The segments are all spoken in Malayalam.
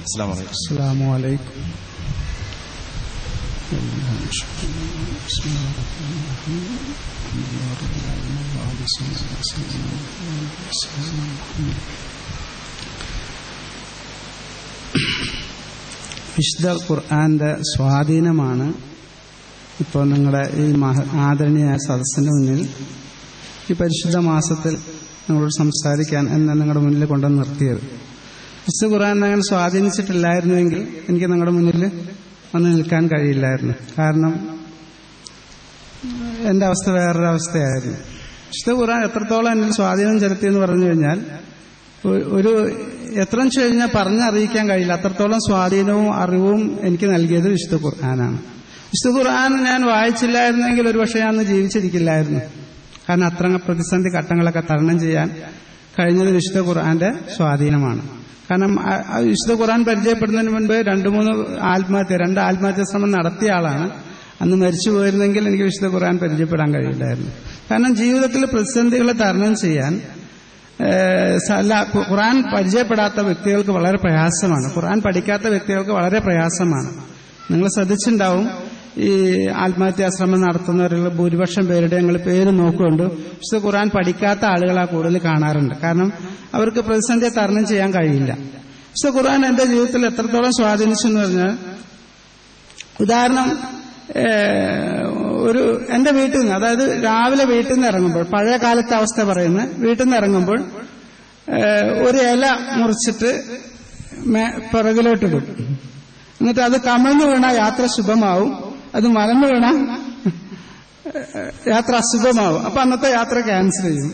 അസ്സാം വലൈക്കും السلام عليكم بسم الله الرحمن الرحيم الحمد لله رب العالمين اللهم صل على سيدنا محمد وسلم محمد വിശുദ്ധ ഖുർആന്റെ സ്വാധീനമാണ് ഇപ്പോൾ നിങ്ങളുടെ ഈ മഹ- ആദരണീയ സദസ്സിന്റെ മുന്നിൽ ഈ പരിശുദ്ധ മാസത്തിൽ നിങ്ങളോട് സംസാരിക്കാൻ എന്നെ നിങ്ങളുടെ മുന്നിൽ കൊണ്ടുവന്ന് നിർത്തിയത് വിശുദ്ധ ഖുർആൻ അങ്ങനെ സ്വാധീനിച്ചിട്ടില്ലായിരുന്നുവെങ്കിൽ എനിക്ക് നിങ്ങളുടെ മുന്നിൽ വന്ന് നിൽക്കാൻ കഴിയില്ലായിരുന്നു. കാരണം എന്റെ അവസ്ഥ വേറൊരു അവസ്ഥയായിരുന്നു. വിശുദ്ധ ഖുർആൻ എത്രത്തോളം എന്നിൽ സ്വാധീനം ചെലുത്തി എന്ന് പറഞ്ഞു കഴിഞ്ഞാൽ ഒരു എത്ര വെച്ച് കഴിഞ്ഞാൽ പറഞ്ഞറിയിക്കാൻ കഴിയില്ല. അത്രത്തോളം സ്വാധീനവും അറിവും എനിക്ക് നൽകിയത് വിശുദ്ധ ഖുർആനാണ്. വിശുദ്ധ ഖുർആൻ ഞാൻ വായിച്ചില്ലായിരുന്നെങ്കിൽ ഒരുപക്ഷെ ഞാൻ ജീവിച്ചിരിക്കില്ലായിരുന്നു. കാരണം അത്ര പ്രതിസന്ധി ഘട്ടങ്ങളൊക്കെ തരണം ചെയ്യാൻ കഴിഞ്ഞത് വിശുദ്ധ ഖുർആന്റെ സ്വാധീനമാണ്. കാരണം വിശുദ്ധ ഖുറാൻ പരിചയപ്പെടുന്നതിന് മുൻപ് രണ്ടു മൂന്ന് ആത്മഹത്യ രണ്ട് ആത്മഹത്യ ശ്രമം നടത്തിയ ആളാണ്. അന്ന് മരിച്ചു പോയിരുന്നെങ്കിൽ എനിക്ക് വിശുദ്ധ ഖുറാൻ പരിചയപ്പെടാൻ കഴിയില്ലായിരുന്നു. കാരണം ജീവിതത്തിൽ പ്രതിസന്ധികളെ തരണം ചെയ്യാൻ ഖുറാൻ പരിചയപ്പെടാത്ത വ്യക്തികൾക്ക് വളരെ പ്രയാസമാണ്. ഖുറാൻ പഠിക്കാത്ത വ്യക്തികൾക്ക് വളരെ പ്രയാസമാണ്. നിങ്ങൾ ശ്രദ്ധിച്ചിട്ടുണ്ടാവും ഈ ആത്മഹത്യാശ്രമം നടത്തുന്നവരുള്ള ഭൂരിപക്ഷം പേരുടെ ഞങ്ങൾ പേര് നോക്കുകൊണ്ട് വിശുദ്ധ ഖുർആൻ പഠിക്കാത്ത ആളുകളാ കൂടുതൽ കാണാറുണ്ട്. കാരണം അവർക്ക് പ്രതിസന്ധിയെ തരണം ചെയ്യാൻ കഴിയില്ല. വിശുദ്ധ ഖുർആൻ എന്റെ ജീവിതത്തിൽ എത്രത്തോളം സ്വാധീനിച്ചു എന്ന് പറഞ്ഞാൽ ഉദാഹരണം ഒരു എന്റെ വീട്ടിൽ നിന്ന് അതായത് രാവിലെ വീട്ടിൽ നിന്ന് ഇറങ്ങുമ്പോൾ പഴയ കാലത്തെ അവസ്ഥ പറയുന്നത് വീട്ടിൽ നിന്ന് ഇറങ്ങുമ്പോൾ ഒരു ഇല മുറിച്ചിട്ട് പിറകിലോട്ട് പിറകിലോട്ടിടും. എന്നിട്ട് അത് കമഴ്ന്നു വീണ യാത്ര ശുഭമാവും. അത് മലന്ന് വീണ യാത്ര അസുഖമാവും. അപ്പൊ അന്നത്തെ യാത്ര ക്യാൻസൽ ചെയ്യും.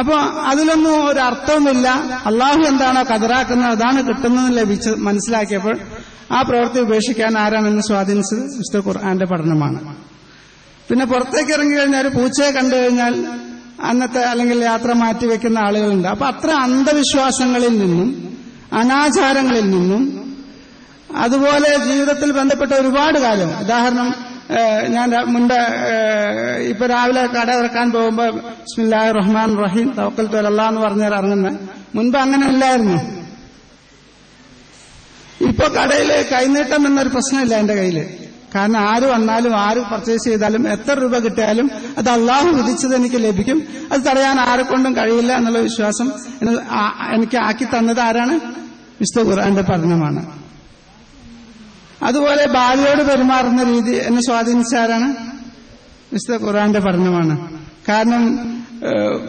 അപ്പൊ അതിലൊന്നും ഒരു അർത്ഥവുമില്ല. അള്ളാഹു എന്താണോ കതറാക്കുന്നത് അതാണ് കിട്ടുന്നതെന്ന് ലഭിച്ച് മനസ്സിലാക്കിയപ്പോൾ ആ പ്രവൃത്തി ഉപേക്ഷിക്കാൻ ആരാണെന്ന് സ്വാധീനിച്ചത് വിശുദ്ധ ഖുർആന്റെ പഠനമാണ്. പിന്നെ പുറത്തേക്ക് ഇറങ്ങി കഴിഞ്ഞാൽ ഒരു പൂച്ചയെ കണ്ടു കഴിഞ്ഞാൽ അന്നത്തെ അല്ലെങ്കിൽ യാത്ര മാറ്റിവെക്കുന്ന ആളുകളുണ്ട്. അപ്പൊ അത്ര അന്ധവിശ്വാസങ്ങളിൽ നിന്നും അനാചാരങ്ങളിൽ നിന്നും അതുപോലെ ജീവിതത്തിൽ ബന്ധപ്പെട്ട ഒരുപാട് കാര്യം. ഉദാഹരണം ഞാൻ മുൻപ് ഇപ്പൊ രാവിലെ കട ഇറക്കാൻ പോകുമ്പോ ബിസ്മില്ലാഹി റഹ്മാൻ റഹീം തവക്കൽ തൊലല്ല എന്ന് പറഞ്ഞാൽ ഇറങ്ങുന്നത് മുൻപ് അങ്ങനെ അല്ലായിരുന്നു ഇപ്പൊ കടയിൽ കൈനീട്ടം എന്നൊരു പ്രശ്നമില്ല എന്റെ കയ്യിൽ കാരണം ആര് വന്നാലും ആര് പർച്ചേസ് ചെയ്താലും എത്ര രൂപ കിട്ടിയാലും അത് അള്ളാഹു വിധിച്ചത് എനിക്ക് ലഭിക്കും. അത് തടയാൻ ആരെക്കൊണ്ടും കഴിയില്ല എന്നുള്ള വിശ്വാസം എനിക്ക് ആക്കി തന്നത് ആരാണ്? വിശുദ്ധ ഖുർആന്റെ പഠനമാണ്. അതുപോലെ ഭാര്യയോട് പെരുമാറുന്ന രീതി എന്നെ സ്വാധീനിച്ചാരാണ് വിശുദ്ധ ഖുർആന്റെ പഠനമാണ്. കാരണം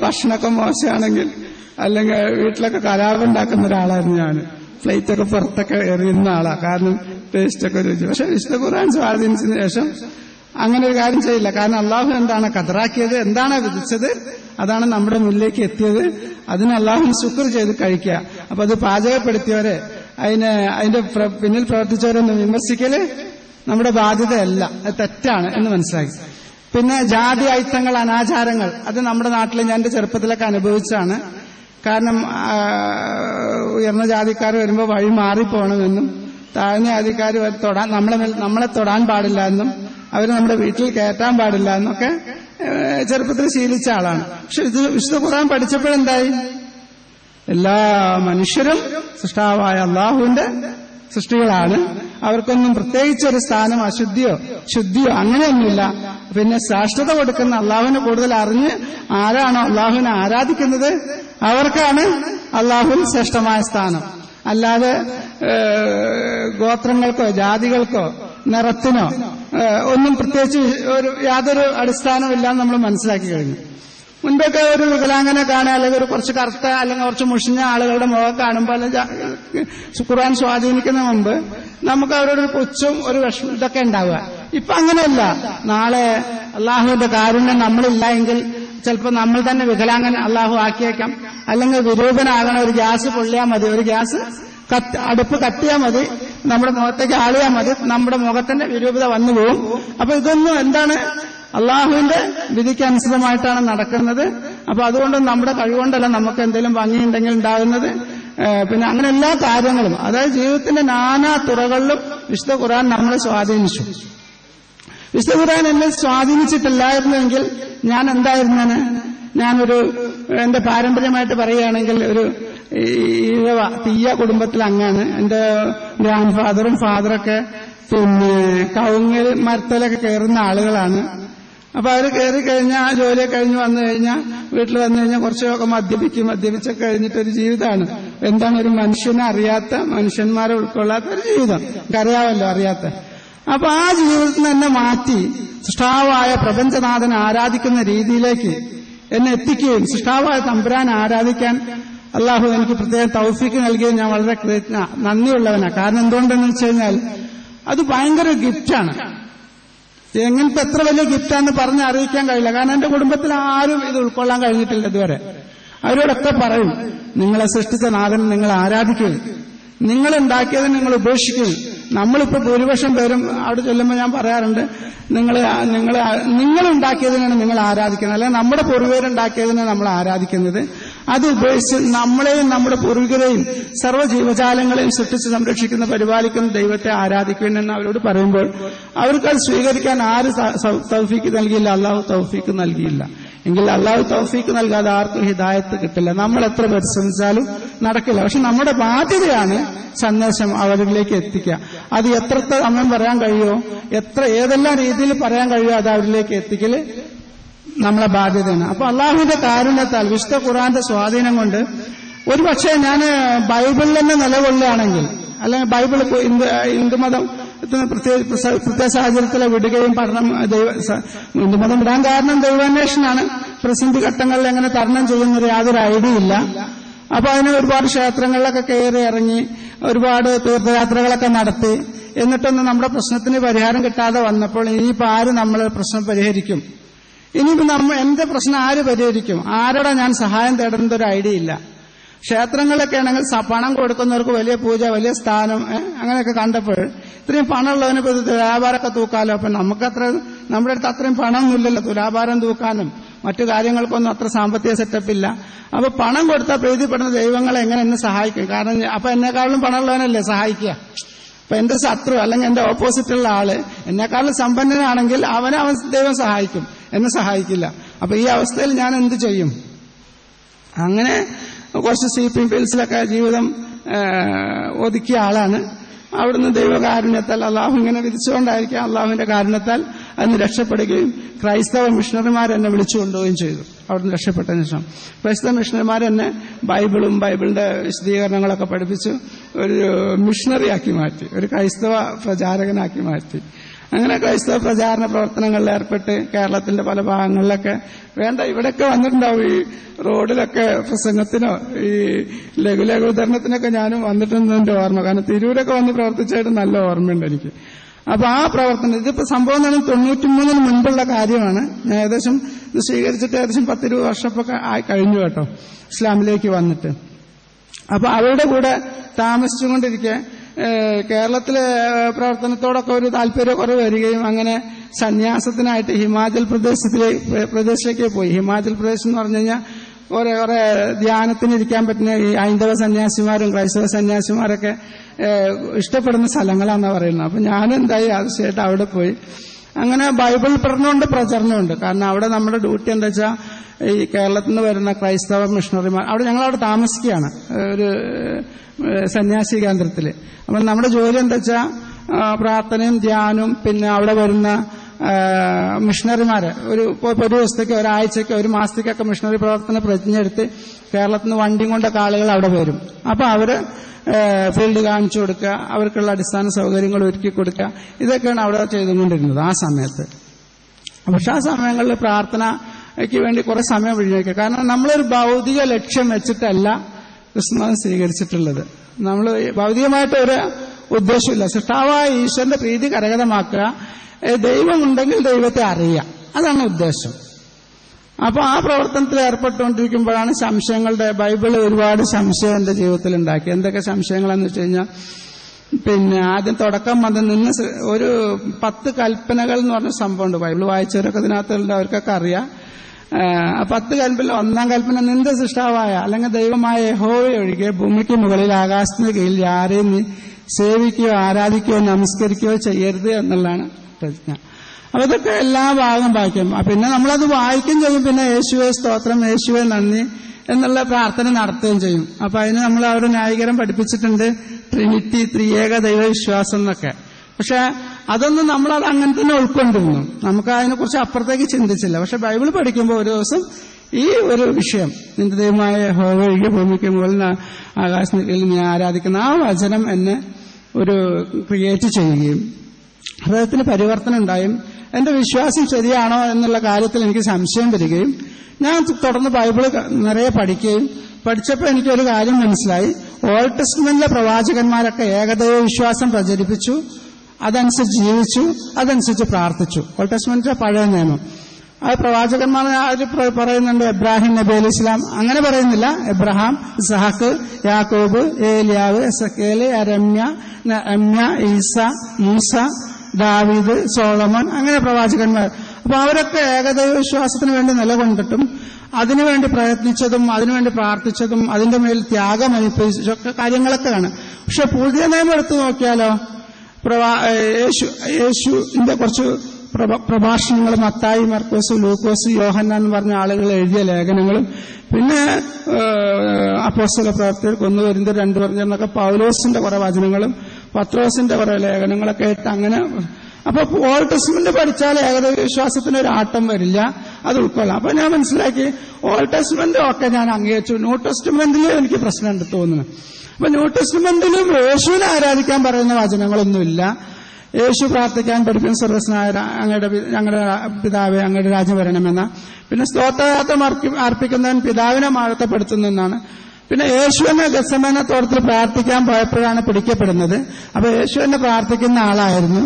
ഭക്ഷണമൊക്കെ മോശമാണെങ്കിൽ അല്ലെങ്കിൽ വീട്ടിലൊക്കെ കലാപുണ്ടാക്കുന്ന ഒരാളായിരുന്നു ഞാൻ ഫ്ലൈറ്റൊക്കെ പുറത്തൊക്കെ എറിയുന്ന ആളാണ് കാരണം ടേസ്റ്റൊക്കെ രുചി. പക്ഷെ വിശുദ്ധ ഖുറാൻ സ്വാധീനിച്ചതിന് ശേഷം അങ്ങനെ ഒരു കാര്യം ചെയ്യില്ല. കാരണം അള്ളാഹു എന്താണ് കതറാക്കിയത്? എന്താണ് വിധിച്ചത്? അതാണ് നമ്മുടെ മുന്നിലേക്ക് എത്തിയത്. അതിന് അള്ളാഹു ശുക്ർ ചെയ്ത് കഴിക്കുക. അപ്പൊ അത് പാചകപ്പെടുത്തിയവരെ അതിന് അതിന്റെ പിന്നിൽ പ്രവർത്തിച്ചവരൊന്ന് വിമർശിക്കൽ നമ്മുടെ ബാധ്യതയല്ല. അത് തെറ്റാണ് എന്ന് മനസ്സിലാക്കി. പിന്നെ ജാതി അയിത്തങ്ങൾ അനാചാരങ്ങൾ അത് നമ്മുടെ നാട്ടിൽ ഞാൻ എന്റെ ചെറുപ്പത്തിലൊക്കെ അനുഭവിച്ചാണ് കാരണം ഉയർന്ന ജാതിക്കാർ വരുമ്പോൾ വഴി മാറിപ്പോണമെന്നും താഴ്ന്ന ജാതിക്കാർ തൊടാൻ നമ്മളെ നമ്മളെ തൊടാൻ പാടില്ല എന്നും അവർ നമ്മുടെ വീട്ടിൽ കയറ്റാൻ പാടില്ല എന്നൊക്കെ ചെറുപ്പത്തിൽ ശീലിച്ച ആളാണ്. പക്ഷെ ഇത് വിശുദ്ധ ഖുർആൻ പഠിച്ചപ്പോഴെന്തായി? എല്ലാ മനുഷ്യരും സൃഷ്ടാവായ അള്ളാഹുവിന്റെ സൃഷ്ടികളാണ്. അവർക്കൊന്നും പ്രത്യേകിച്ച് ഒരു സ്ഥാനം അശുദ്ധിയോ ശുദ്ധിയോ അങ്ങനെയൊന്നുമില്ല. പിന്നെ ശാശ്വത കൊടുക്കുന്ന അള്ളാഹുവിനെ കൂടുതൽ അറിഞ്ഞ് ആരാണോ അള്ളാഹുവിനെ ആരാധിക്കുന്നത്? അവർക്കാണ് അള്ളാഹുവിന് ശ്രേഷ്ഠമായ സ്ഥാനം. അല്ലാതെ ഗോത്രങ്ങൾക്കോ ജാതികൾക്കോ നിറത്തിനോ ഒന്നും പ്രത്യേകിച്ച് ഒരു യാതൊരു അടിസ്ഥാനമില്ലാന്ന് നമ്മൾ മനസ്സിലാക്കി കഴിഞ്ഞു. മുൻപൊക്കെ ഒരു വികലാംഗനെ കാണുക അല്ലെങ്കിൽ ഒരു കുറച്ച് കറുത്ത അല്ലെങ്കിൽ കുറച്ച് മുഷിഞ്ഞ ആളുകളുടെ മുഖം കാണുമ്പോൾ അല്ലെങ്കിൽ ഖുർആൻ സ്വാധീനിക്കുന്ന മുമ്പ് നമുക്ക് അവരോട് ഒരു പുച്ഛവും ഒരു വിഷമം ഇതൊക്കെ ഉണ്ടാവുക. ഇപ്പൊ അങ്ങനെയല്ല. നാളെ അള്ളാഹുവിന്റെ കാരുണ്യം നമ്മളില്ല എങ്കിൽ ചിലപ്പോൾ നമ്മൾ തന്നെ വികലാംഗൻ അള്ളാഹു ആക്കിയേക്കാം. അല്ലെങ്കിൽ വിരൂപനാകണം ഒരു ഗ്യാസ് പൊള്ളിയാൽ മതി. ഒരു ഗ്യാസ് അടുപ്പ് കത്തിയാൽ മതി. നമ്മുടെ മുഖത്തേക്ക് ആളിയാൽ മതി. നമ്മുടെ മുഖത്തിന്റെ വിരൂപത വന്നു പോകും അപ്പൊ ഇതൊന്നും എന്താണ് അള്ളാഹുവിന്റെ വിധിക്ക് അനുസൃതമായിട്ടാണ് നടക്കുന്നത്. അപ്പൊ അതുകൊണ്ട് നമ്മുടെ കഴിവുകൊണ്ടല്ല നമുക്ക് എന്തെങ്കിലും ഭംഗിയുണ്ടെങ്കിൽ ഉണ്ടാകുന്നത്. പിന്നെ അങ്ങനെ എല്ലാ കാര്യങ്ങളും അതായത് ജീവിതത്തിന്റെ നാനാ തുറകളിലും വിശുദ്ധ ഖുർആൻ നമ്മളെ സ്വാധീനിച്ചു. വിശുദ്ധ ഖുർആൻ എന്നെ സ്വാധീനിച്ചിട്ടില്ലായിരുന്നെങ്കിൽ ഞാൻ എന്തായിരുന്നേന്? ഞാനൊരു എന്റെ പാരമ്പര്യമായിട്ട് പറയുകയാണെങ്കിൽ ഒരു ഈഴവ തീയ കുടുംബത്തിൽ അങ്ങാണ്. എന്റെ ഗ്രാൻഡ് ഫാദറും ഫാദറൊക്കെ പിന്നെ കവുങ്ങൽ മരത്തലൊക്കെ കയറുന്ന ആളുകളാണ്. അപ്പൊ അവർ കയറി കഴിഞ്ഞാൽ ആ ജോലിയൊക്കെ കഴിഞ്ഞ് വന്നു കഴിഞ്ഞാൽ വീട്ടിൽ വന്നു കഴിഞ്ഞാൽ കുറച്ചൊക്കെ മദ്യപിക്കും മദ്യപിച്ചൊക്കെ കഴിഞ്ഞിട്ട് ഒരു ജീവിതമാണ് എന്താണ് ഒരു മനുഷ്യനെ അറിയാത്ത മനുഷ്യന്മാരെ ഉൾക്കൊള്ളാത്ത ഒരു ജീവിതം? അറിയാമല്ലോ അറിയാത്ത. അപ്പൊ ആ ജീവിതത്തിൽ എന്നെ മാറ്റി സൃഷ്ടാവായ പ്രപഞ്ചനാഥനെ ആരാധിക്കുന്ന രീതിയിലേക്ക് എന്നെ എത്തിക്കുകയും സൃഷ്ടാവായ തമ്പുരാൻ ആരാധിക്കാൻ അള്ളാഹു എനിക്ക് പ്രത്യേകം തൗഫീക്ക് നൽകിയത് ഞാൻ വളരെ നന്ദിയുള്ളവനാണ് കാരണം എന്തുകൊണ്ടെന്ന് വെച്ച് കഴിഞ്ഞാൽ അത് ഭയങ്കര ഗിഫ്റ്റാണ്. എങ്ങനത്തെ എത്ര വലിയ ഗിഫ്റ്റാന്ന് പറഞ്ഞ് അറിയിക്കാൻ കഴിയില്ല. കാരണം എന്റെ കുടുംബത്തിൽ ആരും ഇത് ഉൾക്കൊള്ളാൻ കഴിഞ്ഞിട്ടില്ല ഇതുവരെ. അവരോടൊക്കെ പറയും നിങ്ങളെ സൃഷ്ടിച്ച നാഥൻ നിങ്ങൾ ആരാധിക്കുക നിങ്ങൾ ഉണ്ടാക്കിയത് നിങ്ങൾ ഉപേക്ഷിക്കും. നമ്മളിപ്പോ ഭൂരിപക്ഷം പേരും അവിടെ ചൊല്ലുമ്പോൾ ഞാൻ പറയാറുണ്ട് നിങ്ങൾ നിങ്ങൾ നിങ്ങൾ ഉണ്ടാക്കിയതിനാണ് നിങ്ങൾ ആരാധിക്കുന്നത്. അല്ലെ നമ്മുടെ പൂർവികരുണ്ടാക്കിയതിനെ നമ്മൾ ആരാധിക്കുന്നത്. അത് ഉപേക്ഷിച്ച് നമ്മളെയും നമ്മുടെ പൂർവികരെയും സർവ ജീവജാലങ്ങളെയും സൃഷ്ടിച്ച് സംരക്ഷിക്കുന്ന പരിപാലിക്കുന്ന ദൈവത്തെ ആരാധിക്കണമെന്ന് അവരോട് പറയുമ്പോൾ അവർക്ക് അത് സ്വീകരിക്കാൻ ആര് തൗഫീക്ക് നൽകിയില്ല? അള്ളാഹു തൗഫീക്ക് നൽകിയില്ല. എങ്കിൽ അള്ളാഹു തൗഫീക്ക് നൽകാതെ ആർക്കും ഹിദായത്ത് കിട്ടില്ല. നമ്മൾ എത്ര പരിശ്രമിച്ചാലും നടക്കില്ല. പക്ഷെ നമ്മുടെ ബാധ്യതയാണ് സന്ദേശം അവരിലേക്ക് എത്തിക്കുക. അത് എത്ര സമയം പറയാൻ കഴിയുമോ? എത്ര ഏതെല്ലാം രീതിയിൽ പറയാൻ കഴിയുമോ അത് അവരിലേക്ക് എത്തിക്കൽ? നമ്മളെ ബാധ്യതയാണ്. അപ്പൊ അള്ളാഹുവിന്റെ കാരുണ്യത്താൽ വിശുദ്ധ ഖുറാന്റെ സ്വാധീനം കൊണ്ട് ഒരു പക്ഷേ ഞാൻ ബൈബിളിൽ തന്നെ നിലകൊള്ളുകയാണെങ്കിൽ അല്ലെങ്കിൽ ബൈബിൾ ഹിന്ദുമതം പ്രത്യേക സാഹചര്യത്തിൽ വിടുകയും പഠനം ദൈവ ഹിന്ദുമതം വിടാൻ കാരണം ദൈവാന്വേഷണമാണ് പ്രസിദ്ധി ഘട്ടങ്ങളിൽ എങ്ങനെ തരണം ചെയ്യുന്ന യാതൊരു ഐഡിയ ഇല്ല. അപ്പൊ അതിന് ഒരുപാട് ക്ഷേത്രങ്ങളിലൊക്കെ കയറി ഇറങ്ങി ഒരുപാട് തീർത്ഥയാത്രകളൊക്കെ നടത്തി എന്നിട്ടൊന്നും നമ്മുടെ പ്രശ്നത്തിന് പരിഹാരം കിട്ടാതെ വന്നപ്പോൾ ഇനിയിപ്പോ ആര് നമ്മൾ പ്രശ്നം പരിഹരിക്കും? ഇനിയിപ്പോ നമ്മ എന്റെ പ്രശ്നം ആര് പരിഹരിക്കും? ആരോടെ ഞാൻ സഹായം തേടേണ്ട ഒരു ഐഡിയ ഇല്ല. ക്ഷേത്രങ്ങളിലൊക്കെ ആണെങ്കിൽ പണം കൊടുക്കുന്നവർക്ക് വലിയ പൂജ വലിയ സ്ഥാനം അങ്ങനെയൊക്കെ കണ്ടപ്പോൾ ഇത്രയും പണമുള്ളവന് ഇപ്പൊ തുലാഭാരമൊക്കെ തൂക്കാലോ? അപ്പൊ നമുക്കത്ര നമ്മുടെ അടുത്ത് അത്രയും പണമൊന്നുമില്ലല്ലോ തുലാഭാരം തൂക്കാനും. മറ്റു കാര്യങ്ങൾക്കൊന്നും അത്ര സാമ്പത്തിക സെറ്റപ്പ് ഇല്ല. അപ്പൊ പണം കൊടുത്താൽ പ്രീതിപ്പെടുന്ന ദൈവങ്ങളെ എങ്ങനെ എന്നെ സഹായിക്കും? കാരണം അപ്പൊ എന്നെക്കാളും പണമുള്ളവനല്ലേ സഹായിക്കുക? അപ്പൊ എന്റെ ശത്രു അല്ലെങ്കിൽ എന്റെ ഓപ്പോസിറ്റുള്ള ആൾ എന്നെക്കാളും സമ്പന്നനാണെങ്കിൽ അവനെ അവൻ ദൈവം സഹായിക്കും. എന്നെ സഹായിക്കില്ല. അപ്പൊ ഈ അവസ്ഥയിൽ ഞാൻ എന്ത് ചെയ്യും? അങ്ങനെ കുറച്ച് സി പി പിൽസിലൊക്കെ ജീവിതം ഒതുക്കിയ ആളാണ്. അവിടുന്ന് ദൈവകാരുണ്യത്താൽ അള്ളാഹു ഇങ്ങനെ വിധിച്ചുകൊണ്ടായിരിക്കാം അള്ളാഹുവിന്റെ കാരണത്താൽ അന്ന് രക്ഷപ്പെടുകയും ക്രൈസ്തവ മിഷണറിമാർ എന്നെ വിളിച്ചു കൊണ്ടുപോവുകയും ചെയ്തു. അവിടുന്ന് രക്ഷപ്പെട്ടതിന് ശേഷം. ക്രൈസ്തവ മിഷണറിമാർ എന്നെ ബൈബിളും ബൈബിളിന്റെ വിശദീകരണങ്ങളൊക്കെ പഠിപ്പിച്ചു ഒരു മിഷണറിയാക്കി മാറ്റി ഒരു ക്രൈസ്തവ പ്രചാരകനാക്കി മാറ്റി. അങ്ങനെ ക്രൈസ്തവ പ്രചാരണ പ്രവർത്തനങ്ങളിൽ ഏർപ്പെട്ട് കേരളത്തിന്റെ പല ഭാഗങ്ങളിലൊക്കെ വേണ്ട ഇവിടെയൊക്കെ വന്നിട്ടുണ്ടാവും ഈ റോഡിലൊക്കെ പ്രസംഗത്തിനോ ഈ ലഘു ഉദാഹരണത്തിനൊക്കെ ഞാനും വന്നിട്ടുണ്ട് ഓർമ്മ. കാരണം തിരൂരൊക്കെ വന്ന് പ്രവർത്തിച്ചായിട്ട് നല്ല ഓർമ്മയുണ്ട് എനിക്ക്. അപ്പൊ ആ പ്രവർത്തനം ഇതിപ്പോ സംഭവം തന്നെ തൊണ്ണൂറ്റിമൂന്നിന് മുൻപുള്ള കാര്യമാണ്. ഞാൻ ഏകദേശം ഇത് സ്വീകരിച്ചിട്ട് ഏകദേശം പത്തിരുപത് വർഷമൊക്കെ ആയി കഴിഞ്ഞു കേട്ടോ ഇസ്ലാമിലേക്ക് വന്നിട്ട്. അപ്പൊ അവരുടെ കൂടെ താമസിച്ചുകൊണ്ടിരിക്കെ കേരളത്തിലെ പ്രവർത്തനത്തോടൊക്കെ ഒരു താല്പര്യക്കുറവ് വരികയും അങ്ങനെ സന്യാസത്തിനായിട്ട് ഹിമാചൽ പ്രദേശത്തിലേക്ക് പ്രദേശത്തേക്ക് പോയി. ഹിമാചൽ പ്രദേശ് എന്ന് പറഞ്ഞു കഴിഞ്ഞാൽ കുറെ കുറെ ധ്യാനത്തിന് ഇരിക്കാൻ പറ്റുന്ന ഈ ഹൈന്ദവ സന്യാസിമാരും ക്രൈസ്തവ സന്യാസിമാരൊക്കെ ഇഷ്ടപ്പെടുന്ന സ്ഥലങ്ങളാണെന്ന് പറയുന്നത്. അപ്പൊ ഞാനെന്തായി ആവശ്യമായിട്ട് അവിടെ പോയി. അങ്ങനെ ബൈബിൾ പഠനമുണ്ട് പ്രചരണമുണ്ട്. കാരണം അവിടെ നമ്മുടെ ഡ്യൂട്ടി എന്താ വെച്ചാൽ ഈ കേരളത്തിൽ നിന്ന് വരുന്ന ക്രൈസ്തവ മിഷണറിമാർ. അവിടെ ഞങ്ങൾ അവിടെ താമസിക്കുകയാണ്. ഒരു സന്യാസി കേന്ദ്രത്തിൽ അപ്പം നമ്മുടെ ജോലി എന്താ വെച്ചാൽ പ്രാർത്ഥനയും ധ്യാനവും പിന്നെ അവിടെ വരുന്ന മിഷണറിമാര്. ഒരു ഒരു ദിവസത്തേക്ക് ഒരാഴ്ചയ്ക്ക് ഒരു മാസത്തേക്കൊക്കെ മിഷണറി പ്രവർത്തന പ്രതിജ്ഞയെടുത്ത് കേരളത്തിൽ നിന്ന് വണ്ടിയും കൊണ്ടൊക്കെ ആളുകൾ അവിടെ വരും. അപ്പോൾ അവർ ഫീൽഡ് കാണിച്ചു കൊടുക്കുക അവർക്കുള്ള അടിസ്ഥാന സൗകര്യങ്ങൾ ഒരുക്കി കൊടുക്കുക. ഇതൊക്കെയാണ് അവിടെ ചെയ്തുകൊണ്ടിരുന്നത് ആ സമയത്ത്. പക്ഷെ ആ സമയങ്ങളിൽ പ്രാർത്ഥനയ്ക്ക് വേണ്ടി കുറെ സമയം വിഴിഞ്ഞേക്കുക കാരണം നമ്മളൊരു ഭൗതിക ലക്ഷ്യം വെച്ചിട്ടല്ല ക്രിസ്തുമതം സ്വീകരിച്ചിട്ടുള്ളത്. നമ്മൾ ഭൗതികമായിട്ട് ഒരു ഉദ്ദേശമില്ല. സൃഷ്ടാവായ ഈശ്വരന്റെ പ്രീതി കരകതമാക്കുക ദൈവമുണ്ടെങ്കിൽ ദൈവത്തെ അറിയാം അതാണ് ഉദ്ദേശം. അപ്പൊ ആ പ്രവർത്തനത്തിൽ ഏർപ്പെട്ടുകൊണ്ടിരിക്കുമ്പോഴാണ് സംശയങ്ങളുടെ ബൈബിൾ ഒരുപാട് സംശയം എന്റെ ജീവിതത്തിൽ ഉണ്ടാക്കി. എന്തൊക്കെ സംശയങ്ങളെന്ന് വെച്ച് കഴിഞ്ഞാൽ പിന്നെ ആദ്യം തുടക്കം വന്ന് നിന്ന് ഒരു പത്ത് കൽപ്പനകൾ എന്ന് പറഞ്ഞ സംഭവമുണ്ട്. ബൈബിൾ വായിച്ചവരൊക്കെ ഇതിനകത്തുണ്ട് അവർക്കൊക്കെ അറിയാം. പത്ത് കൽപ്പന ഒന്നാം കൽപ്പന നിന്റെ സൃഷ്ടാവായ? അല്ലെങ്കിൽ ദൈവമായ യഹോവയെ ഒഴികെ ഭൂമിക്ക് മുകളിൽ ആകാശത്തിന് കീഴിൽ ആരെയും സേവിക്കുകയോ ആരാധിക്കുകയോ നമസ്കരിക്കുകയോ ചെയ്യരുത് എന്നുള്ളതാണ് പ്രതിജ്ഞ. അപ്പൊ ഇതൊക്കെ എല്ലാ ഭാഗം വായിക്കും. പിന്നെ നമ്മളത് വായിക്കും ചെയ്യും. പിന്നെ യേശുവെ സ്തോത്രം യേശുവെ നന്ദി എന്നുള്ള പ്രാർത്ഥന നടത്തുകയും ചെയ്യും. അപ്പൊ അതിന് നമ്മൾ അവരുടെ ന്യായീകരം പഠിപ്പിച്ചിട്ടുണ്ട്. ട്രിനിറ്റി ത്രിയേക ദൈവവിശ്വാസം എന്നൊക്കെ. പക്ഷെ അതൊന്നും നമ്മൾ അത് അങ്ങനെ തന്നെ ഉൾക്കൊണ്ടിരുന്നു. നമുക്ക് അതിനെക്കുറിച്ച് അപ്പുറത്തേക്ക് ചിന്തിച്ചില്ല. പക്ഷെ ബൈബിൾ പഠിക്കുമ്പോൾ ഒരു ദിവസം ഈ ഒരു വിഷയം നിന്റെ ദൈവമായ ഹോവ ഒഴികെ ഭൂമിക്ക് മുകളിൽ ആകാശത്തിൽ നീ ആരാധിക്കുന്ന ആ വചനം എന്നെ ഒരു ക്രിയേറ്റ് ചെയ്യുകയും ഹൃദയത്തിന് പരിവർത്തനം ഉണ്ടായും. എന്റെ വിശ്വാസം ശരിയാണോ എന്നുള്ള കാര്യത്തിൽ എനിക്ക് സംശയം വരികയും ഞാൻ തുടർന്ന് ബൈബിൾ നിറയെ പഠിക്കുകയും പഠിച്ചപ്പോൾ എനിക്കൊരു കാര്യം മനസ്സിലായി. ഓൾഡ് ടെസ്റ്റ്മെന്റിലെ പ്രവാചകന്മാരൊക്കെ ഏകദൈവ വിശ്വാസം പ്രചരിപ്പിച്ചു. അതനുസരിച്ച് ജീവിച്ചു അതനുസരിച്ച് പ്രാർത്ഥിച്ചു. ഓൾഡ് ടെസ്റ്റ്മെന്റ് പഴയ നിയമം. അത് പ്രവാചകന്മാർ പറയുന്നുണ്ട് എബ്രാഹിം നബി അലി ഇസ്ലാം അങ്ങനെ പറയുന്നില്ല. എബ്രഹാം സഹാക്ക് യാക്കോബ് ഏലിയാവ് എസക്കേൽ അരമ്യ രമ്യ ഈസ മൂസ ദാവീദ് സോളമൻ അങ്ങനെ പ്രവാചകന്മാർ. അപ്പൊ അവരൊക്കെ ഏകദൈവ വിശ്വാസത്തിന് വേണ്ടി നിലകൊണ്ടിട്ടും അതിനുവേണ്ടി പ്രയത്നിച്ചതും അതിനുവേണ്ടി പ്രാർത്ഥിച്ചതും അതിന്റെ മേൽ ത്യാഗം അനുഭവിച്ചൊക്കെ കാര്യങ്ങളൊക്കെയാണ്. പക്ഷെ പുതിയ നിയമം എടുത്തു നോക്കിയാലോ? പ്രവാ യേശു യേശുവിന്റെ കുറച്ച് പ്രഭാഷണങ്ങൾ മത്തായി മർക്കോസ് ലൂക്കോസ് യോഹന്ന എന്ന് പറഞ്ഞ ആളുകൾ എഴുതിയ ലേഖനങ്ങളും പിന്നെ അപ്പോസ്തല പ്രവർത്തികൾ കൊന്നുവരുന്ന രണ്ടു പറഞ്ഞൊക്കെ പൗലോസിന്റെ കുറെ വചനങ്ങളും പത്രോസിന്റെ കുറെ ലേഖനങ്ങളൊക്കെ ആയിട്ട് അങ്ങനെ. അപ്പൊ ടെസ്റ്റ്മെന്റ് പഠിച്ചാൽ ഏകദേശ വിശ്വാസത്തിന് ഒരു ആട്ടം വരില്ല. അത് ഉൾക്കൊള്ളാം അപ്പൊ ഞാൻ മനസ്സിലാക്കി ഓൾഡ് ടെസ്റ്റ്മെന്റ് ഒക്കെ ഞാൻ അംഗീകരിച്ചു ന്യൂ ടെസ്റ്റ്മെന്റിലും എനിക്ക് പ്രശ്നമുണ്ട് തോന്നുന്നു. അപ്പൊ ന്യൂ ടെസ്റ്റ്മെന്റിലും യേശുവിനെ ആരാധിക്കാൻ പറയുന്ന വചനങ്ങളൊന്നുമില്ല. യേശു പ്രാർത്ഥിക്കാൻ പഠിപ്പിക്കുന്ന സർവസ്നായ അങ്ങയുടെ ഞങ്ങളുടെ പിതാവെ അങ്ങയുടെ രാജ്യം വരണമെന്ന. പിന്നെ സ്തോത്രയാത്രം അർപ്പിക്കുന്നവൻ പിതാവിനെ മാഴത്തപ്പെടുത്തുന്നു എന്നാണ് പിന്നെ യേശുവിനെ ഗസമേന തോട്ടത്തിൽ പ്രാർത്ഥിക്കാൻ പോയപ്പോഴാണ് പിടിക്കപ്പെടുന്നത്. അപ്പൊ യേശുവിനെ പ്രാർത്ഥിക്കുന്ന ആളായിരുന്നു.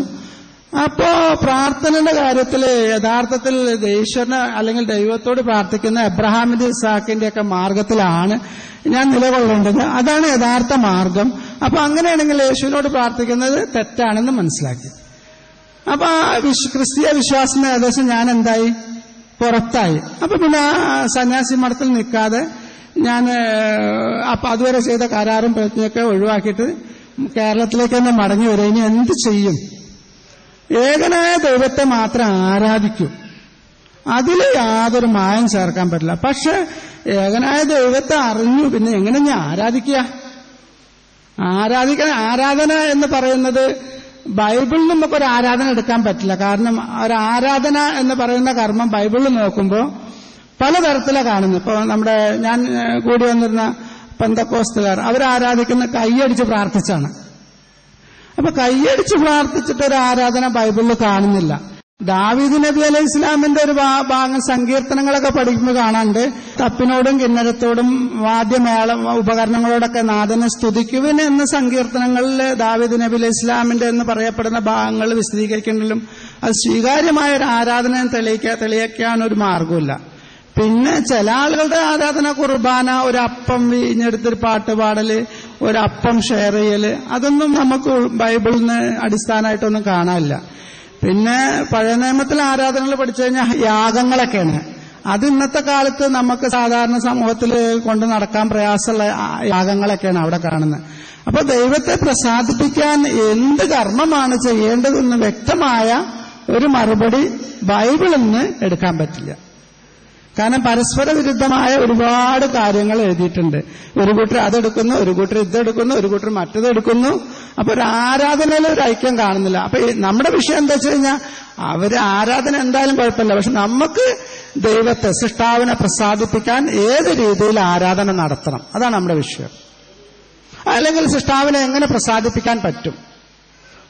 അപ്പോ പ്രാർത്ഥനയുടെ കാര്യത്തിൽ യഥാർത്ഥത്തിൽ ഈശ്വരന് അല്ലെങ്കിൽ ദൈവത്തോട് പ്രാർത്ഥിക്കുന്ന എബ്രഹാമിന്റെ ഇസാക്കിന്റെ ഒക്കെ മാർഗത്തിലാണ് ഞാൻ നിലകൊള്ളേണ്ടത് അതാണ് യഥാർത്ഥ മാർഗം. അപ്പൊ അങ്ങനെയാണെങ്കിൽ യേശുവിനോട് പ്രാർത്ഥിക്കുന്നത് തെറ്റാണെന്ന് മനസ്സിലാക്കി. അപ്പൊ ആ ക്രിസ്തീയ വിശ്വാസം ഏകദേശം ഞാൻ എന്തായി? പുറത്തായി. അപ്പൊ പിന്നെ ആ സന്യാസി മഠത്തിൽ നിൽക്കാതെ ഞാൻ അപ്പൊ അതുവരെ ചെയ്ത കരാറും പ്രയത്നമൊക്കെ ഒഴിവാക്കിയിട്ട് കേരളത്തിലേക്ക് തന്നെ മടങ്ങി വരും. ഇനി എന്ത് ചെയ്യും? ഏകനായ ദൈവത്തെ മാത്രം ആരാധിക്കൂ. അതിൽ യാതൊരു മായം ചേർക്കാൻ പറ്റില്ല. പക്ഷെ ഏകനായ ദൈവത്തെ അറിഞ്ഞു പിന്നെ എങ്ങനെ ഞാൻ ആരാധിക്കുക? ആരാധിക്കാൻ ആരാധന എന്ന് പറയുന്നത് ബൈബിളിൽ നമുക്കൊരു ആരാധന എടുക്കാൻ പറ്റില്ല. കാരണം ഒരു ആരാധന എന്ന് പറയുന്ന കർമ്മം ബൈബിളിൽ നോക്കുമ്പോൾ പലതരത്തിലാണ് കാണുന്നത്. ഇപ്പൊ നമ്മുടെ ഞാൻ കൂടി വന്നിരുന്ന പന്തക്കോസ്തുകാർ അവരാരാധിക്കുന്ന കൈയടിച്ച് പ്രാർത്ഥിച്ചാണ്. അപ്പൊ കൈയടിച്ച് പ്രാർത്ഥിച്ചിട്ട് ഒരു ആരാധന ബൈബിളിൽ കാണുന്നില്ല. ദാവീദ് നബി അലൈഹി ഇസ്ലാമിന്റെ ഒരു ഭാഗം സങ്കീർത്തനങ്ങളൊക്കെ പഠിക്കുമ്പോൾ കാണാണ്ട് തപ്പിനോടും കിന്നരത്തോടും വാദ്യമേള ഉപകരണങ്ങളോടൊക്കെ നാഥനെ സ്തുതിക്കുവിൻ എന്ന സങ്കീർത്തനങ്ങളിൽ ദാവീദ് നബി അലൈഹി ഇസ്ലാമിന്റെ എന്ന് പറയപ്പെടുന്ന ഭാഗങ്ങൾ വിശദീകരിക്കേണ്ടതിലും അത് സ്വീകാര്യമായ ഒരു ആരാധന തെളിയിക്കാൻ തെളിയിക്കാൻ ഒരു മാർഗമില്ല പിന്നെ ചില ആളുകളുടെ ആരാധന കുർബാന ഒരു അപ്പം വീഞ്ഞെടുത്തൊരു പാട്ട് പാടൽ ഒരു അപ്പം ഷെയർ ചെയ്യൽ അതൊന്നും നമുക്ക് ബൈബിളിൽ നിന്ന് അടിസ്ഥാനമായിട്ടൊന്നും കാണാനില്ല. പിന്നെ പഴയ നിയമത്തിലെ ആരാധനകൾ പഠിച്ചു കഴിഞ്ഞാൽ യാഗങ്ങളൊക്കെയാണ്. അത് ഇന്നത്തെ കാലത്ത് നമുക്ക് സാധാരണ സമൂഹത്തിൽ കൊണ്ട് നടക്കാൻ പ്രയാസമുള്ള യാഗങ്ങളൊക്കെയാണ് അവിടെ കാണുന്നത്. അപ്പൊ ദൈവത്തെ പ്രസാദിപ്പിക്കാൻ എന്ത് കർമ്മമാണ് ചെയ്യേണ്ടതെന്ന് വ്യക്തമായ ഒരു മറുപടി ബൈബിളിൽ നിന്ന് എടുക്കാൻ പറ്റില്ല. കാരണം പരസ്പര വിരുദ്ധമായ ഒരുപാട് കാര്യങ്ങൾ എഴുതിയിട്ടുണ്ട്. ഒരു കൂട്ടർ അതെടുക്കുന്നു ഒരു കൂട്ടർ ഇതെടുക്കുന്നു ഒരു കൂട്ടർ മറ്റതെടുക്കുന്നു അപ്പൊ ഒരു ആരാധനയിൽ ഒരു ഐക്യം കാണുന്നില്ല. അപ്പൊ നമ്മുടെ വിഷയം എന്താ വെച്ച് കഴിഞ്ഞാൽ അവർ ആരാധന എന്തായാലും കുഴപ്പമില്ല. പക്ഷെ നമുക്ക് ദൈവത്തെ സൃഷ്ടാവിനെ പ്രസാദിപ്പിക്കാൻ ഏത് രീതിയിൽ ആരാധന നടത്തണം? അതാണ് നമ്മുടെ വിഷയം. അല്ലെങ്കിൽ സൃഷ്ടാവിനെ എങ്ങനെ പ്രസാദിപ്പിക്കാൻ പറ്റും?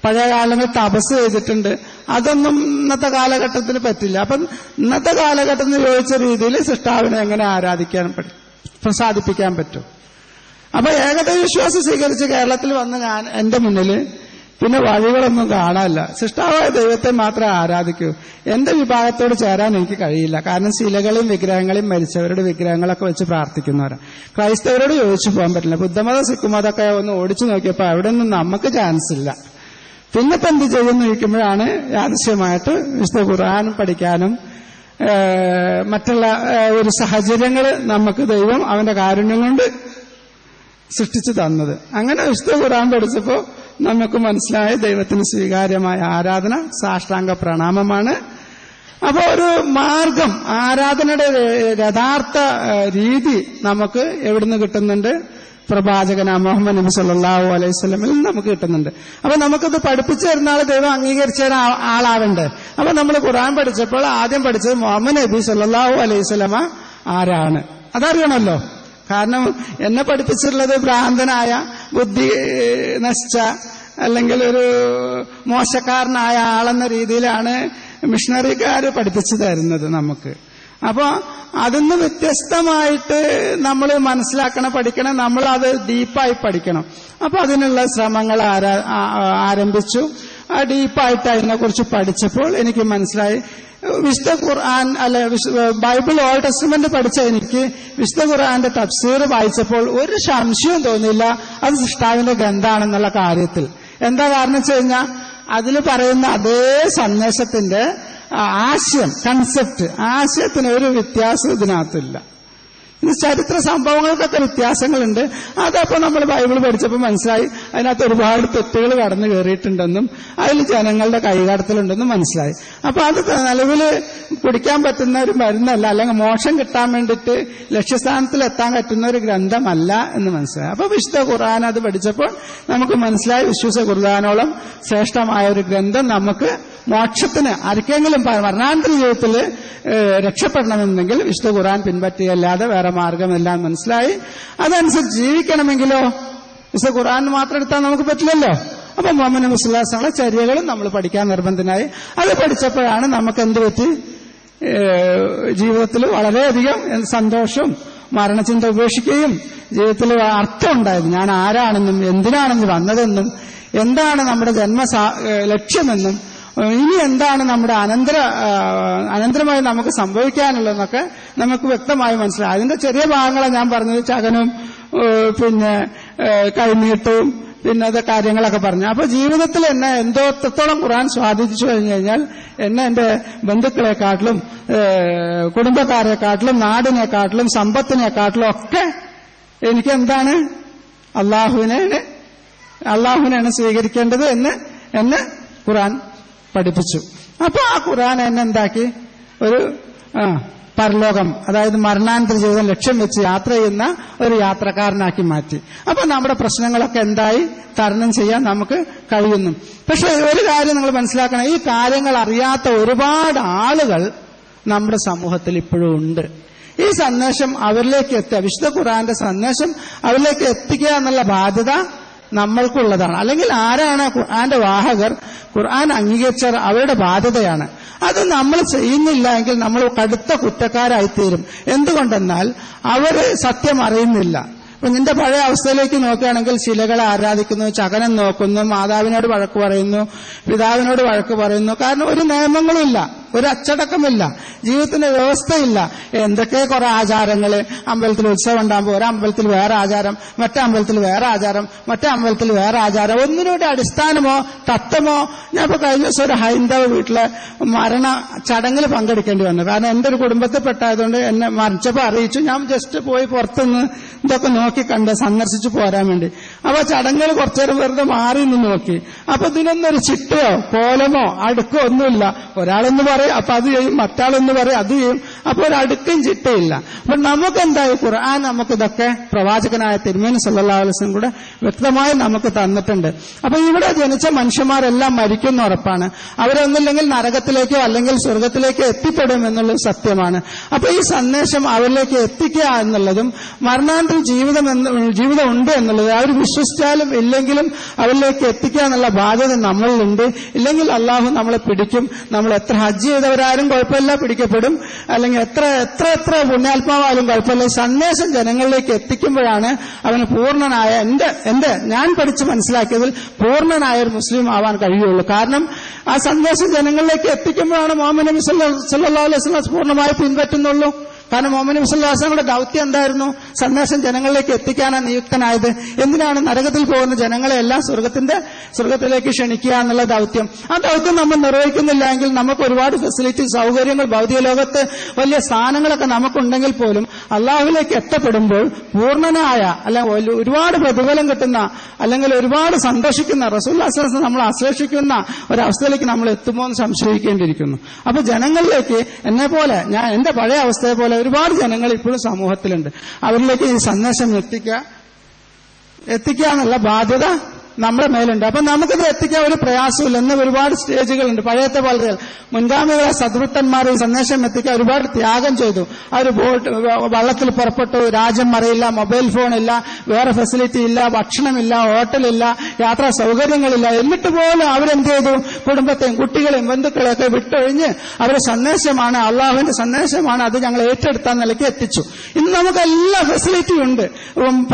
പഴയ കാലങ്ങളിൽ തപസ് ചെയ്തിട്ടുണ്ട്. അതൊന്നും ഇന്നത്തെ കാലഘട്ടത്തിന് പറ്റില്ല. അപ്പം ഇന്നത്തെ കാലഘട്ടത്തിന് ചോദിച്ച രീതിയിൽ സൃഷ്ടാവിനെ എങ്ങനെ ആരാധിക്കാൻ പറ്റും പ്രസാദിപ്പിക്കാൻ പറ്റും? അപ്പൊ ഏകദൈവ വിശ്വാസം സ്വീകരിച്ച് കേരളത്തിൽ വന്ന് ഞാൻ എന്റെ മുന്നിൽ പിന്നെ വഴികളൊന്നും കാണാനില്ല. സൃഷ്ടാവായ ദൈവത്തെ മാത്രമേ ആരാധിക്കൂ. എന്റെ വിഭാഗത്തോട് ചേരാൻ എനിക്ക് കഴിയില്ല. കാരണം ശിലകളെയും വിഗ്രഹങ്ങളെയും മരിച്ചവരുടെ വിഗ്രഹങ്ങളൊക്കെ വെച്ച് പ്രാർത്ഥിക്കുന്നവരാണ് ക്രൈസ്തവരോട് ചോദിച്ചു പോകാൻ പറ്റില്ല. ബുദ്ധമത സിക്കുമതൊക്കെ ഒന്ന് ഓടിച്ചു നോക്കിയപ്പോൾ അവിടെ ഒന്നും നമുക്ക് ചാൻസ് ഇല്ല. പിന്നെ ഇപ്പം എന്ത് ചെയ്യുന്നു ചോദിക്കുമ്പോഴാണ് യാദൃശ്യമായിട്ട് വിശുദ്ധ ഖുർആാനും പഠിക്കാനും മറ്റുള്ള ഒരു സാഹചര്യങ്ങൾ നമുക്ക് ദൈവം അവന്റെ കാരുണ്യം കൊണ്ട് സൃഷ്ടിച്ചു തന്നത്. അങ്ങനെ വിശുദ്ധ ഖുർആൻ പഠിച്ചപ്പോൾ നമുക്ക് മനസ്സിലായ ദൈവത്തിന് സ്വീകാര്യമായ ആരാധന സാഷ്ടാംഗ പ്രണാമമാണ്. അപ്പോൾ ഒരു മാർഗം ആരാധനയുടെ യഥാർത്ഥ രീതി നമുക്ക് എവിടുന്ന് കിട്ടുന്നുണ്ട്? പ്രവാചകന മുഹമ്മദ് നബി സല്ലാഹു അലൈഹി സ്വലമിൽ നമുക്ക് കിട്ടുന്നുണ്ട്. അപ്പൊ നമുക്കത് പഠിപ്പിച്ചു തരുന്ന ആൾ ദൈവം അംഗീകരിച്ച ആളാവണ്ടേ? അപ്പൊ നമ്മൾ ഖുറാൻ പഠിച്ചപ്പോൾ ആദ്യം പഠിച്ചത് മുഹമ്മദ് നബി സല്ലാഹു അലൈഹി വസല്ലമ ആരാണ്? അതറിയണമല്ലോ. കാരണം എന്നെ പഠിപ്പിച്ചിട്ടുള്ളത് ഭ്രാന്തനായ ബുദ്ധി നശിച്ച അല്ലെങ്കിൽ ഒരു മോശക്കാരനായ ആളെന്ന രീതിയിലാണ് മിഷണറിക്കാർ പഠിപ്പിച്ചു തരുന്നത് നമുക്ക്. അപ്പോ അതിന്ന് വ്യത്യസ്തമായിട്ട് നമ്മൾ മനസ്സിലാക്കണം പഠിക്കണം നമ്മൾ അത് ഡീപ്പായി പഠിക്കണം. അപ്പൊ അതിനുള്ള ശ്രമങ്ങൾ ആരംഭിച്ചു. ആ ഡീപ്പായിട്ട് അതിനെക്കുറിച്ച് പഠിച്ചപ്പോൾ എനിക്ക് മനസ്സിലായി. വിശുദ്ധ ഖുർആൻ അല്ല ബൈബിൾ ഓൾഡ് ടെസ്റ്റ്മെന്റ് പഠിച്ച എനിക്ക് വിശുദ്ധ ഖുർആന്റെ തഫ്സീർ വായിച്ചപ്പോൾ ഒരു സംശയവും തോന്നിയില്ല. അത് സൃഷ്ടാവിന്റെ ഗ്രന്ഥാണെന്നുള്ള കാര്യത്തിൽ. എന്താ കാരണം വെച്ച് കഴിഞ്ഞാൽ അതിൽ പറയുന്ന അതേ സന്ദേശത്തിന്റെ ആശയം കൺസെപ്റ്റ് ആശയത്തിന് ഒരു വ്യത്യാസം ഇതിനകത്തില്ല. ഇത് ചരിത്ര സംഭവങ്ങൾക്കൊക്കെ വ്യത്യാസങ്ങളുണ്ട്. അതപ്പോ നമ്മൾ ബൈബിൾ പഠിച്ചപ്പോൾ മനസ്സിലായി. അതിനകത്ത് ഒരുപാട് തെറ്റുകൾ കടന്നു കയറിയിട്ടുണ്ടെന്നും അതിൽ ജനങ്ങളുടെ കൈകടത്തലുണ്ടെന്നും മനസ്സിലായി. അപ്പൊ അത് നിലവിൽ കുടിക്കാൻ പറ്റുന്ന ഒരു മരുന്നല്ല അല്ലെങ്കിൽ മോശം കിട്ടാൻ വേണ്ടിയിട്ട് ലക്ഷ്യസ്ഥാനത്തിൽ എത്താൻ പറ്റുന്ന ഒരു ഗ്രന്ഥമല്ല എന്ന് മനസ്സിലായി. അപ്പൊ വിശുദ്ധ ഖുർആൻ അത് പഠിച്ചപ്പോൾ നമുക്ക് മനസ്സിലായി. വിശ്വസ ഖുർആാനോളം ശ്രേഷ്ഠമായ ഒരു ഗ്രന്ഥം നമുക്ക് മോക്ഷത്തിന് ആർക്കെങ്കിലും മരണാന്തര ജീവിതത്തിൽ രക്ഷപ്പെടണമെന്നുണ്ടെങ്കിൽ വിശുദ്ധ ഖുറാൻ പിൻപറ്റിയല്ലാതെ വേറെ മാർഗമെല്ലാം മനസ്സിലായി. അതനുസരിച്ച് ജീവിക്കണമെങ്കിലോ വിശുദ്ധ ഖുറാൻ മാത്രം എടുത്താൽ നമുക്ക് പറ്റില്ലല്ലോ. അപ്പൊ മുഹമ്മദ് മുസ്ലാസങ്ങളെ ചര്യകളും നമ്മൾ പഠിക്കാൻ നിർബന്ധനായി അത് പഠിച്ചപ്പോഴാണ് നമുക്ക് എന്ത് പറ്റി? ജീവിതത്തിൽ വളരെയധികം സന്തോഷവും മരണചിന്ത ഉപേക്ഷിക്കുകയും ജീവിതത്തിൽ അർത്ഥം ഉണ്ടായത് ഞാൻ ആരാണെന്നും എന്തിനാണെന്ന് വന്നതെന്നും എന്താണ് നമ്മുടെ ജന്മ ലക്ഷ്യമെന്നും ഇനി എന്താണ് നമ്മുടെ അനന്തര അനന്തരമായി നമുക്ക് സംഭവിക്കാനുള്ളതെന്നൊക്കെ നമുക്ക് വ്യക്തമായി മനസ്സിലായി. അതിന്റെ ചെറിയ ഭാഗങ്ങളാണ് ഞാൻ പറഞ്ഞത്. ചകനും പിന്നെ കൈനീട്ടവും പിന്നെ അത് കാര്യങ്ങളൊക്കെ പറഞ്ഞു. അപ്പൊ ജീവിതത്തിൽ എന്നെ എന്തോ എത്രത്തോളം ഖുറാൻ സ്വാധീനിച്ചു കഴിഞ്ഞു കഴിഞ്ഞാൽ എന്നെ എന്റെ ബന്ധുക്കളെക്കാട്ടിലും കുടുംബക്കാരെക്കാട്ടിലും നാടിനെക്കാട്ടിലും സമ്പത്തിനെക്കാട്ടിലും ഒക്കെ എനിക്ക് എന്താണ് അള്ളാഹുവിനെ അള്ളാഹുവിനെയാണ് സ്വീകരിക്കേണ്ടത് എന്ന് എന്നെ ഖുറാൻ പഠിപ്പിച്ചു. അപ്പൊ ആ ഖുർആൻ എന്നെ എന്താക്കി? ഒരു പരലോകം അതായത് മരണാനന്തര ജീവിതം ലക്ഷ്യം വെച്ച് യാത്ര ചെയ്യുന്ന ഒരു യാത്രക്കാരനാക്കി മാറ്റി. അപ്പൊ നമ്മുടെ പ്രശ്നങ്ങളൊക്കെ എന്തായി? തരണം ചെയ്യാൻ നമുക്ക് കഴിയുന്നു. പക്ഷെ ഒരു കാര്യം നിങ്ങൾ മനസ്സിലാക്കണം. ഈ കാര്യങ്ങൾ അറിയാത്ത ഒരുപാട് ആളുകൾ നമ്മുടെ സമൂഹത്തിൽ ഇപ്പോഴും ഉണ്ട്. ഈ സന്ദേശം അവരിലേക്ക് എത്തുക വിശുദ്ധ ഖുറാന്റെ സന്ദേശം അവരിലേക്ക് എത്തിക്കുക എന്നുള്ള ബാധ്യത നമ്മൾക്കുള്ളതാണ്. അല്ലെങ്കിൽ ആരാണ് ഖുർആന്റെ വാഹകർ? ഖുർആൻ അംഗീകരിച്ചവർ അവരുടെ ബാധ്യതയാണ്. അത് നമ്മൾ ചെയ്യുന്നില്ല എങ്കിൽ നമ്മൾ കടുത്ത കുറ്റക്കാരായിത്തീരും. എന്തുകൊണ്ടെന്നാൽ അവർ സത്യം അറിയുന്നില്ല. ഇപ്പൊ നിന്റെ പഴയ അവസ്ഥയിലേക്ക് നോക്കുകയാണെങ്കിൽ ശിലകളെ ആരാധിക്കുന്നു ചകനം നോക്കുന്നു മാതാവിനോട് വഴക്ക് പറയുന്നു പിതാവിനോട് വഴക്ക് പറയുന്നു. കാരണം ഒരു നിയമങ്ങളും ഇല്ല. ഒരു അച്ചടക്കമില്ല ജീവിതത്തിന്റെ വ്യവസ്ഥയില്ല. എന്തൊക്കെ കുറെ ആചാരങ്ങൾ? അമ്പലത്തിൽ ഉത്സവം ഉണ്ടാകുമ്പോൾ അമ്പലത്തിൽ വേറെ ആചാരം മറ്റേ അമ്പലത്തിൽ വേറെ ആചാരം മറ്റേ അമ്പലത്തിൽ വേറെ ആചാരം. ഒന്നിനോട് അടിസ്ഥാനമോ തത്വമോ? ഞാൻ ഇപ്പൊ കഴിഞ്ഞ ദിവസം ഒരു ഹൈന്ദവ വീട്ടിലെ മരണ ചടങ്ങിൽ പങ്കെടുക്കേണ്ടി വന്നു. കാരണം എന്റെ ഒരു കുടുംബത്തിൽ പെട്ടായതുകൊണ്ട് എന്നെ മരിച്ചപ്പോ അറിയിച്ചു. ഞാൻ ജസ്റ്റ് പോയി പുറത്തുനിന്ന് ഇതൊക്കെ നോക്കി കണ്ട് സന്ദർശിച്ചു പോരാൻ വേണ്ടി. അപ്പൊ ചടങ്ങുകൾ കുറച്ചേരം വെറുതെ മാറി നിന്ന് നോക്കി. അപ്പൊ ഇതിനൊന്നൊരു ചിട്ടയോ കോലമോ അടുക്കോ ഒന്നുമില്ല. ഒരാളൊന്ന് പറയും അപ്പൊ അത് ചെയ്യും. മറ്റാളെന്ന് പറയും അത് ചെയ്യും. അപ്പൊ ഒരടുക്കും ചിട്ടയില്ല. അപ്പൊ നമുക്ക് എന്തായി ഖുർആൻ നമുക്കിതൊക്കെ പ്രവാചകനായ തിരുമേനി സല്ലാ കൂടെ വ്യക്തമായി നമുക്ക് തന്നിട്ടുണ്ട്. അപ്പൊ ഇവിടെ ജനിച്ച മനുഷ്യന്മാരെല്ലാം മരിക്കുന്ന ഉറപ്പാണ്. അവരൊന്നില്ലെങ്കിൽ നരകത്തിലേക്കോ അല്ലെങ്കിൽ സ്വർഗത്തിലേക്കോ എത്തിപ്പെടും എന്നുള്ള സത്യമാണ്. അപ്പൊ ഈ സന്ദേശം അവരിലേക്ക് എത്തിക്കുക എന്നുള്ളതും മരണാന്തര ജീവിതം ജീവിതം ഉണ്ട് എന്നുള്ളത് അവർ വിശ്വസിച്ചാലും ഇല്ലെങ്കിലും അവരിലേക്ക് എത്തിക്കുക എന്നുള്ള ബാധ്യത നമ്മളിലുണ്ട്. ഇല്ലെങ്കിൽ അള്ളാഹു നമ്മളെ പിടിക്കും. നമ്മൾ എത്ര ഹജ്ജ് ചെയ്തവരാരും കുഴപ്പമില്ല പിടിക്കപ്പെടും. അല്ലെങ്കിൽ എത്ര എത്ര എത്ര പുണ്യാത്മാവാലും കുഴപ്പമില്ല. സന്ദേശം ജനങ്ങളിലേക്ക് എത്തിക്കുമ്പോഴാണ് അവന് പൂർണനായ എന്റെ എന്റെ ഞാൻ പഠിച്ച് മനസ്സിലാക്കിയതിൽ പൂർണനായ ഒരു മുസ്ലിം ആവാൻ കഴിയുള്ളൂ. കാരണം ആ സന്ദേശം ജനങ്ങളിലേക്ക് എത്തിക്കുമ്പോഴാണ് മുഹമ്മദ് നബി സല്ലാ അലൈഹി സ്വലം പൂർണമായി പിൻപറ്റുന്നുള്ളൂ. കാരണം മോമിനി മുസല്ലാസങ്ങളുടെ ദൗത്യം എന്തായിരുന്നു? സന്ദേശം ജനങ്ങളിലേക്ക് എത്തിക്കാനാണ് നിയുക്തനായത്. എന്തിനാണ് നരകത്തിൽ പോകുന്ന ജനങ്ങളെ എല്ലാം സ്വർഗത്തിന്റെ സ്വർഗത്തിലേക്ക് ക്ഷണിക്കുക എന്നുള്ള ദൗത്യം? ആ ദൗത്യം നമ്മൾ നിർവഹിക്കുന്നില്ല എങ്കിൽ നമുക്ക് ഒരുപാട് ഫെസിലിറ്റി സൗകര്യങ്ങൾ ഭൗതിക ലോകത്ത് വലിയ സ്ഥാനങ്ങളൊക്കെ നമുക്കുണ്ടെങ്കിൽ പോലും അള്ളാഹുവിലേക്ക് എത്തപ്പെടുമ്പോൾ പൂർണനായ അല്ലെങ്കിൽ ഒരുപാട് പ്രതിഫലം കിട്ടുന്ന അല്ലെങ്കിൽ ഒരുപാട് സന്തോഷിക്കുന്ന റസൂല്ലാസ് നമ്മൾ ആശ്ലേഷിക്കുന്ന ഒരവസ്ഥയിലേക്ക് നമ്മൾ എത്തുമോ എന്ന് സംശയിക്കേണ്ടിയിരിക്കുന്നു. അപ്പൊ ജനങ്ങളിലേക്ക് എന്നെ പോലെ ഞാൻ എന്റെ പഴയ അവസ്ഥയെ പോലെ ഒരുപാട് ജനങ്ങൾ ഇപ്പോഴും സമൂഹത്തിലുണ്ട്. അവരിലേക്ക് ഈ സന്ദേശം എത്തിക്കുക. എത്തിക്കുക എന്നുള്ള ബാധ്യത നമ്മുടെ മേലുണ്ട്. അപ്പൊ നമുക്കിത് എത്തിക്കാൻ ഒരു പ്രയാസമില്ല. എന്ന് ഒരുപാട് സ്റ്റേജുകളുണ്ട്. പഴയത്തെ വളരെ മുൻഗാമികളെ സദ്വൃത്തന്മാർ ഈ സന്ദേശം എത്തിക്കാൻ ഒരുപാട് ത്യാഗം ചെയ്തു. അവർ ബോട്ട് വള്ളത്തിൽ പുറപ്പെട്ടു. രാജ്യം അറിയില്ല മൊബൈൽ ഫോൺ ഇല്ല വേറെ ഫെസിലിറ്റി ഇല്ല ഭക്ഷണമില്ല ഹോട്ടലില്ല യാത്രാ സൗകര്യങ്ങളില്ല. എന്നിട്ട് പോലും അവരെന്ത് ചെയ്തു? കുടുംബത്തെയും കുട്ടികളെയും ബന്ധുക്കളെയൊക്കെ വിട്ടൊഴിഞ്ഞ് അവരുടെ സന്ദേശമാണ് അള്ളാഹുവിന്റെ സന്ദേശമാണ് അത് ഞങ്ങൾ ഏറ്റെടുത്ത നിലയ്ക്ക് എത്തിച്ചു. ഇന്ന് നമുക്ക് എല്ലാ ഫെസിലിറ്റിയും ഉണ്ട്.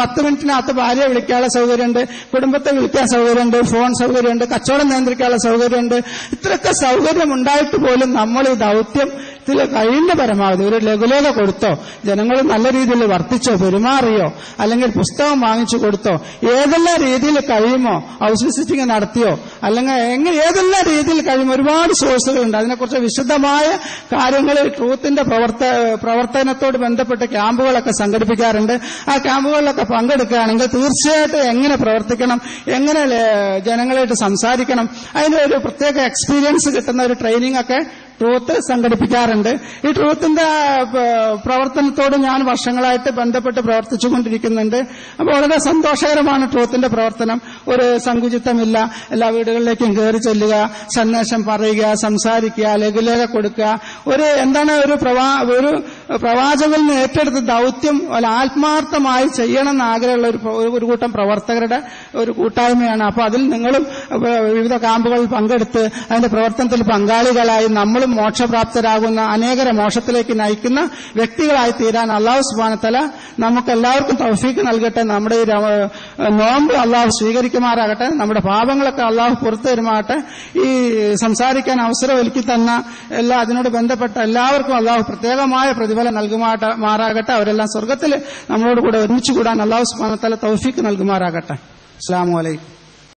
പത്ത് മിനിറ്റിനകത്ത് ഭാര്യയെ വിളിക്കാനുള്ള സൗകര്യമുണ്ട്. കുടുംബത്തെ സൗകര്യമുണ്ട് ഫോൺ സൗകര്യമുണ്ട് കച്ചവടം നിയന്ത്രിക്കാനുള്ള സൗകര്യമുണ്ട്. ഇത്രയൊക്കെ സൗകര്യം ഉണ്ടായിട്ട് പോലും നമ്മൾ ഈ ദൗത്യം ഇതിൽ കഴിയുന്ന പരമാവധി. ഒരു ലഘുലേഖ കൊടുത്തോ ജനങ്ങൾ നല്ല രീതിയിൽ വർത്തിച്ചോ പെരുമാറിയോ അല്ലെങ്കിൽ പുസ്തകം വാങ്ങിച്ചു കൊടുത്തോ ഏതെല്ലാം രീതിയിൽ കഴിയുമോ ഹൗസ് വിസിറ്റിംഗ് നടത്തിയോ അല്ലെങ്കിൽ എങ്ങനെ ഏതെല്ലാം രീതിയിൽ കഴിയുമോ ഒരുപാട് സോഴ്സുകളുണ്ട് അതിനെക്കുറിച്ച് വിശദമായ കാര്യങ്ങൾ ട്രൂത്തിന്റെ പ്രവർത്ത പ്രവർത്തനത്തോട് ബന്ധപ്പെട്ട് ക്യാമ്പുകളൊക്കെ സംഘടിപ്പിക്കാറുണ്ട്. ആ ക്യാമ്പുകളിലൊക്കെ പങ്കെടുക്കുകയാണെങ്കിൽ തീർച്ചയായിട്ടും എങ്ങനെ പ്രവർത്തിക്കണം എങ്ങനെ ജനങ്ങളായിട്ട് സംസാരിക്കണം അതിന് ഒരു പ്രത്യേക എക്സ്പീരിയൻസ് കിട്ടുന്ന ഒരു ട്രെയിനിങ് ഒക്കെ ട്രൂത്ത് സംഘടിപ്പിക്കാറുണ്ട്. ഈ ട്രൂത്തിന്റെ പ്രവർത്തനത്തോട് ഞാൻ വർഷങ്ങളായിട്ട് ബന്ധപ്പെട്ട് പ്രവർത്തിച്ചുകൊണ്ടിരിക്കുന്നുണ്ട്. അപ്പോൾ വളരെ സന്തോഷകരമാണ് ട്രൂത്തിന്റെ പ്രവർത്തനം. ഒരു സങ്കുചിത്തമില്ല. എല്ലാ വീടുകളിലേക്കും കയറി ചെല്ലുക സന്ദേശം പറയുക സംസാരിക്കുക ലഘുലേഖ കൊടുക്കുക. ഒരു എന്താണ് ഒരു പ്രവാ ഒരു പ്രവാചകനിൽ നിന്ന് ഏറ്റെടുത്ത ദൗത്യം ആത്മാർത്ഥമായി ചെയ്യണം എന്നാഗ്രഹമുള്ള ഒരു ഒരു കൂട്ടം പ്രവർത്തകരുടെ ഒരു കൂട്ടായ്മയാണ്. അപ്പൊ അതിൽ നിങ്ങളും വിവിധ ക്യാമ്പുകളിൽ പങ്കെടുത്ത് അതിന്റെ പ്രവർത്തനത്തിൽ പങ്കാളികളായി നമ്മളും മോക്ഷപ്രാപ്തരാകുന്ന അനേകരെ മോക്ഷത്തിലേക്ക് നയിക്കുന്ന വ്യക്തികളായി തീരാൻ അള്ളാഹു സുബാനത്തല നമുക്ക് എല്ലാവർക്കും തൗഫീക്ക് നൽകട്ടെ. നമ്മുടെ ഈ നോമ്പ് അള്ളാഹു സ്വീകരിക്കുമാറാകട്ടെ. നമ്മുടെ പാപങ്ങളൊക്കെ അള്ളാഹു പുറത്തു തരുമാകട്ടെ ഈ സംസാരിക്കാൻ അവസരം ഒരുക്കി തന്ന എല്ലാ അതിനോട് ബന്ധപ്പെട്ട എല്ലാവർക്കും അള്ളാഹു പ്രത്യേകമായ പ്രതിഫലം നൽകുമാട്ട മാറാകട്ടെ. അവരെല്ലാം സ്വർഗത്തിൽ നമ്മളോട് കൂടെ ഒരുമിച്ച് കൂടാൻ അള്ളാഹു സുബാനത്തല തൗഫീക്ക് നൽകുമാറാകട്ടെ. അസ്സാം വലൈക്കും